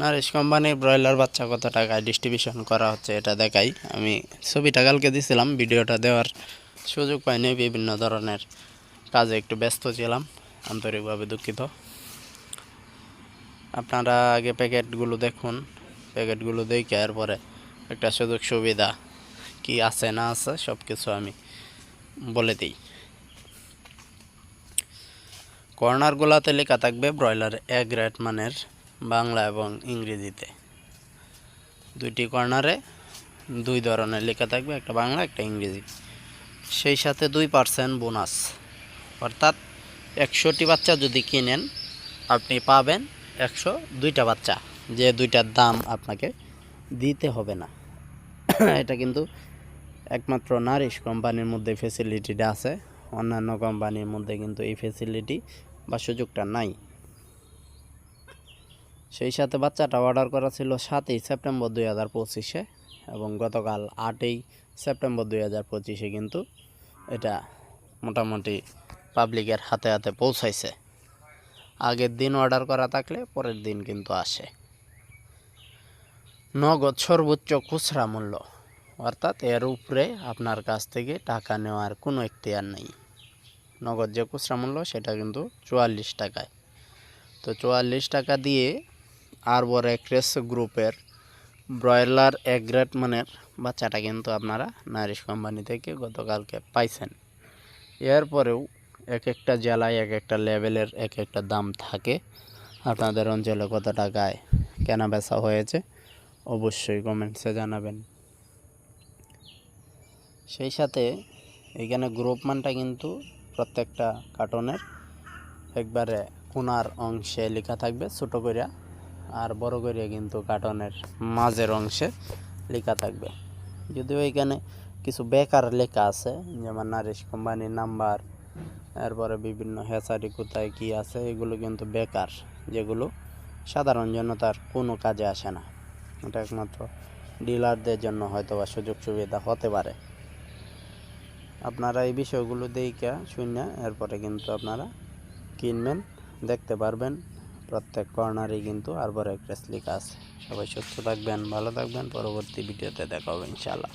Nourish কোম্পানির broiler বাচ্চা কত টাকায় ডিস্ট্রিবিউশন করা হচ্ছে এটা দেখাই। আমি ছবিটা কালকে দিছিলাম, ভিডিওটা দেওয়ার সুযোগ পাইনি, বিভিন্ন ধরনের কাজে একটু ব্যস্ত ছিলাম, আন্তরিকভাবে দুঃখিত। আপনারা আগে প্যাকেটগুলো দেখুন, প্যাকেটগুলো দেখে এরপরে একটা সুযোগ সুবিধা কি আছে না আছে সব কিছু আমি বলে দিই। কর্নারগুলোতে লেখা থাকবে ব্রয়লার এ গ্রেড মানের বাংলা এবং ইংরেজিতে। দুইটি কর্নারে দুই ধরনের লেখা থাকবে, একটা বাংলা, একটা ইংরেজি। সেই সাথে দুই পার্সেন্ট বোনাস। অর্থাৎ একশোটি বাচ্চা যদি কিনেন, আপনি পাবেন একশো দুইটা বাচ্চা। যে দুইটার দাম আপনাকে দিতে হবে না। এটা কিন্তু একমাত্র নারিশ কোম্পানির মধ্যে ফেসিলিটিটা আছে। অন্যান্য কোম্পানির মধ্যে কিন্তু এই ফেসিলিটি বা সুযোগটা নাই। সেই সাথে বাচ্চাটা অর্ডার করা ছিল সাতই সেপ্টেম্বর দুই হাজার পঁচিশে এবং গতকাল আটই সেপ্টেম্বর দুই হাজার পঁচিশে কিন্তু এটা মোটামুটি পাবলিকের হাতে হাতে পৌঁছাইছে। আগের দিন অর্ডার করা থাকলে পরের দিন কিন্তু আসে। নগদ সর্বোচ্চ খুচরা মূল্য, অর্থাৎ এর উপরে আপনার কাছ থেকে টাকা নেওয়ার কোনো এখতিয়ার নেই। নগদ যে খুচরা মূল্য সেটা কিন্তু চুয়াল্লিশ টাকায়। তো চুয়াল্লিশ টাকা দিয়ে আরবর এক্রেস গ্রুপের ব্রয়লার এগ্রেট মানের বাচ্চাটা কিন্তু আপনারা নারিশ কোম্পানি থেকে গতকালকে পাইছেন। এরপরেও এক একটা জেলায় এক একটা লেভেলের এক একটা দাম থাকে। আপনাদের অঞ্চলে কত টাকায় কেনা বেচা হয়েছে অবশ্যই কমেন্টসে জানাবেন। সেই সাথে এখানে গ্রুপ মানটা কিন্তু প্রত্যেকটা কার্টনের একবারে কোনার অংশে লেখা থাকবে। ছোটো করিয়া আর বড় করে কিন্তু কার্টনের মাঝের অংশে লেখা থাকবে। যদিও এখানে কিছু বেকার লেখা আছে, যেমন নারিশ কোম্পানির নাম্বার, এরপরে বিভিন্ন হেসারি কোথায় কী আছে, এগুলো কিন্তু বেকার, যেগুলো সাধারণ জনতার কোনো কাজে আসে না। এটা একমাত্র ডিলারদের জন্য হয়তো বা সুযোগ সুবিধা হতে পারে। আপনারা এই বিষয়গুলো দেখে শুনে এরপরে কিন্তু আপনারা কিনবেন, দেখতে পারবেন। প্রত্যেক কর্নারে কিন্তু আরবার এক্সপ্রেস লেখা আছে। সবাই সুস্থ থাকবেন, ভালো থাকবেন, পরবর্তী ভিডিওতে দেখা হবে ইনশাআল্লাহ।